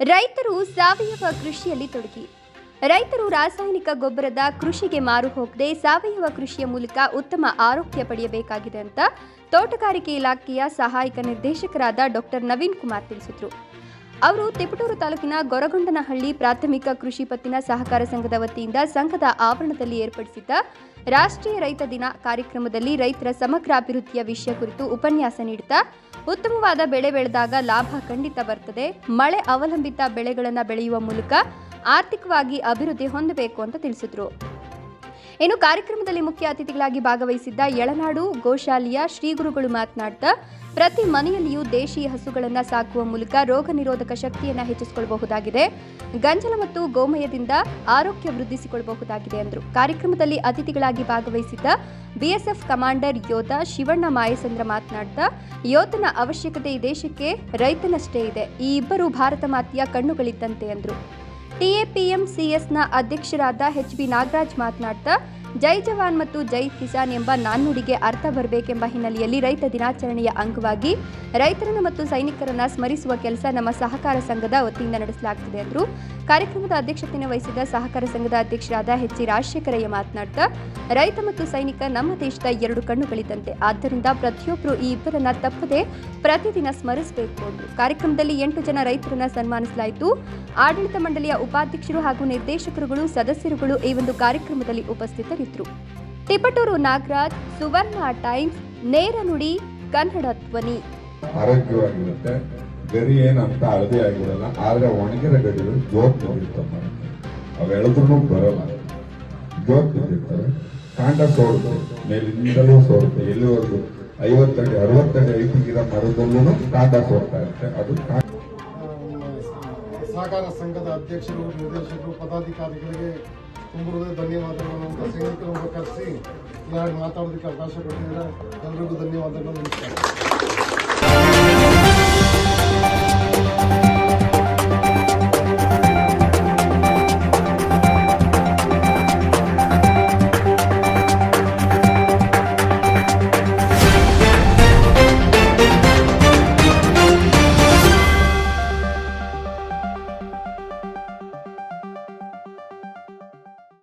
ರೈತರು ಸಾವಯವ ಕೃಷಿಯಲ್ಲಿ ತೊಡಗಿ. ರೈತರು ರಾಸಾಯನಿಕ ಗೊಬ್ಬರದ ಕೃಷಿಗೆ ಮಾರು ಹೋಗದೆ ಸಾವಯವ ಕೃಷಿಯ ಮೂಲಕ ಉತ್ತಮ ಆರೋಗ್ಯ ಪಡೆಯಬೇಕಾಗಿದೆ ಅಂತ ತೋಟಗಾರಿಕೆ ಇಲಾಖೆಯ ಸಹಾಯಕ ನಿರ್ದೇಶಕರಾದ ಡಾಕ್ಟರ್ ನವೀನ್ ಕುಮಾರ್ ತಿಳಿಸಿದರು. ಅವರು ತಿಪಟೂರು ತಾಲೂಕಿನ ಗೊರಗೊಂಡನಹಳ್ಳಿ ಪ್ರಾಥಮಿಕ ಕೃಷಿ ಪತ್ತಿನ ಸಹಕಾರ ಸಂಘದ ವತಿಯಿಂದ ಸಂಘದ ಆವರಣದಲ್ಲಿ ಏರ್ಪಡಿಸಿದ್ದ ರಾಷ್ಟ್ರೀಯ ರೈತ ದಿನ ಕಾರ್ಯಕ್ರಮದಲ್ಲಿ ರೈತರ ಸಮಗ್ರ ಅಭಿವೃದ್ಧಿಯ ವಿಷಯ ಕುರಿತು ಉಪನ್ಯಾಸ ನೀಡುತ್ತಾ ಉತ್ತಮವಾದ ಬೆಳೆ ಬೆಳೆದಾಗ ಲಾಭ ಖಂಡಿತ ಬರ್ತದೆ. ಮಳೆ ಅವಲಂಬಿತ ಬೆಳೆಗಳನ್ನು ಬೆಳೆಯುವ ಮೂಲಕ ಆರ್ಥಿಕವಾಗಿ ಅಭಿವೃದ್ಧಿ ಹೊಂದಬೇಕು ಅಂತ ತಿಳಿಸಿದರು. ಇನ್ನು ಕಾರ್ಯಕ್ರಮದಲ್ಲಿ ಮುಖ್ಯ ಅತಿಥಿಗಳಾಗಿ ಭಾಗವಹಿಸಿದ್ದ ಯಳನಾಡು ಗೋಶಾಲೆಯ ಶ್ರೀಗುರುಗಳು ಮಾತನಾಡ್ತಾ, ಪ್ರತಿ ಮನೆಯಲ್ಲಿಯೂ ದೇಶಿ ಹಸುಗಳನ್ನು ಸಾಕುವ ಮೂಲಕ ರೋಗ ನಿರೋಧಕ ಶಕ್ತಿಯನ್ನು ಹೆಚ್ಚಿಸಿಕೊಳ್ಳಬಹುದಾಗಿದೆ ಗಂಜಲ ಮತ್ತು ಗೋಮಯದಿಂದ ಆರೋಗ್ಯ ವೃದ್ಧಿಸಿಕೊಳ್ಳಬಹುದಾಗಿದೆ ಎಂದರು ಕಾರ್ಯಕ್ರಮದಲ್ಲಿ ಅತಿಥಿಗಳಾಗಿ ಭಾಗವಹಿಸಿದ್ದ ಬಿಎಸ್ಎಫ್ ಕಮಾಂಡರ್ ಯೋಧ ಶಿವಣ್ಣ ಮಾಯಸಂದ್ರ ಮಾತನಾಡ್ತಾ, ಯೋಧನ ಅವಶ್ಯಕತೆ ಈ ದೇಶಕ್ಕೆ ರೈತನಷ್ಟೇ ಇದೆ. ಈ ಇಬ್ಬರು ಭಾರತ ಮಾತೆಯ ಕಣ್ಣುಗಳಿದ್ದಂತೆ ಎಂದರು ಟಿಎಪಿಎಂಸಿಎಸ್ನ ಅಧ್ಯಕ್ಷರಾದ ಎಚ್ ಬಿ ನಾಗರಾಜ್ ಮಾತನಾಡ್ತಾ ಜೈ ಜವಾನ್ ಮತ್ತು ಜೈ ಕಿಸಾನ್ ಎಂಬ ನಾಣ್ಣುಡಿಗೆ ಅರ್ಥ ಬರಬೇಕೆಂಬ ಹಿನ್ನೆಲೆಯಲ್ಲಿ ರೈತ ದಿನಾಚರಣೆಯ ಅಂಗವಾಗಿ ರೈತರನ್ನು ಮತ್ತು ಸೈನಿಕರನ್ನ ಸ್ಮರಿಸುವ ಕೆಲಸ ನಮ್ಮ ಸಹಕಾರ ಸಂಘದ ವತಿಯಿಂದ ನಡೆಸಲಾಗುತ್ತಿದೆ ಎಂದರು ಕಾರ್ಯಕ್ರಮದ ಅಧ್ಯಕ್ಷತೆಯನ್ನು ವಹಿಸಿದ ಸಹಕಾರ ಸಂಘದ ಅಧ್ಯಕ್ಷರಾದ ಎಚ್ ಸಿ ರಾಜಶೇಖರಯ್ಯ ಮಾತನಾಡ್ತಾ, ರೈತ ಮತ್ತು ಸೈನಿಕ ನಮ್ಮ ದೇಶದ ಎರಡು ಕಣ್ಣುಗಳಿದ್ದಂತೆ ಆದ್ದರಿಂದ ಪ್ರತಿಯೊಬ್ಬರು ಈ ಇಬ್ಬರನ್ನ ತಪ್ಪದೆ ಪ್ರತಿದಿನ ಸ್ಮರಿಸಬೇಕು ಎಂದರು ಕಾರ್ಯಕ್ರಮದಲ್ಲಿ ಎಂಟು ಜನ ರೈತರನ್ನ ಸನ್ಮಾನಿಸಲಾಯಿತು. ಆಡಳಿತ ಮಂಡಳಿಯ ಉಪಾಧ್ಯಕ್ಷರು ಹಾಗೂ ನಿರ್ದೇಶಕರುಗಳು, ಸದಸ್ಯರುಗಳು ಈ ಒಂದು ಕಾರ್ಯಕ್ರಮದಲ್ಲಿ ಉಪಸ್ಥಿತರಿದ್ದರು. ತಿಪಟೂರು ನಾಗರಾಜ್ ಸುವರ್ಣ ಟೈಮ್ಸ್ ನೇರ ನುಡಿ ಕನ್ನಡ ಧ್ವನಿ. ಆರೋಗ್ಯವಾಗಿರುತ್ತೆ. ಗರಿ ಏನಂತ ಹಳದಿ ಆಗಿರಲ್ಲ ಆದ್ರೆ ಒಣಗಿದ ಗಡಿಗಳು ಜೋತ್ ಬಿದ್ದಿರ್ತವೆ ಅವು ಎಳೆದ್ರೂ ಬರಲ್ಲ. ಜೋತ್ ಬಿದ್ದಿರ್ತವೆ. ಕಾಂಡ ಸೋರುತ್ತೆ. ಮೇಲಿಂದಲೂ ಸೋರುತ್ತೆ. ಎಲ್ಲಿವರೆಗೂ? ಐವತ್ತಡಿ ಅರವತ್ತಡಿ ಗಿಡ ಮರದಲ್ಲೂ ಕಾಂಡ ಸೋರ್ತಾ ಇರುತ್ತೆ. ಅದು ಸಹಕಾರ ಸಂಘದ ಅಧ್ಯಕ್ಷರು ನಿರ್ದೇಶಕರು ಪದಾಧಿಕಾರಿಗಳಿಗೆ ತುಂಬ ಹೃದಯ ಧನ್ಯವಾದಗಳು ಅಂತ ಸೈನಿಕರನ್ನು ಕರೆಸಿ ಮಾತಾಡೋದಕ್ಕೆ ಅವಕಾಶ ಕೊಟ್ಟಿದ್ದಾರೆ. ಎಲ್ರಿಗೂ ಧನ್ಯವಾದಗಳು. ನಮಸ್ಕಾರ.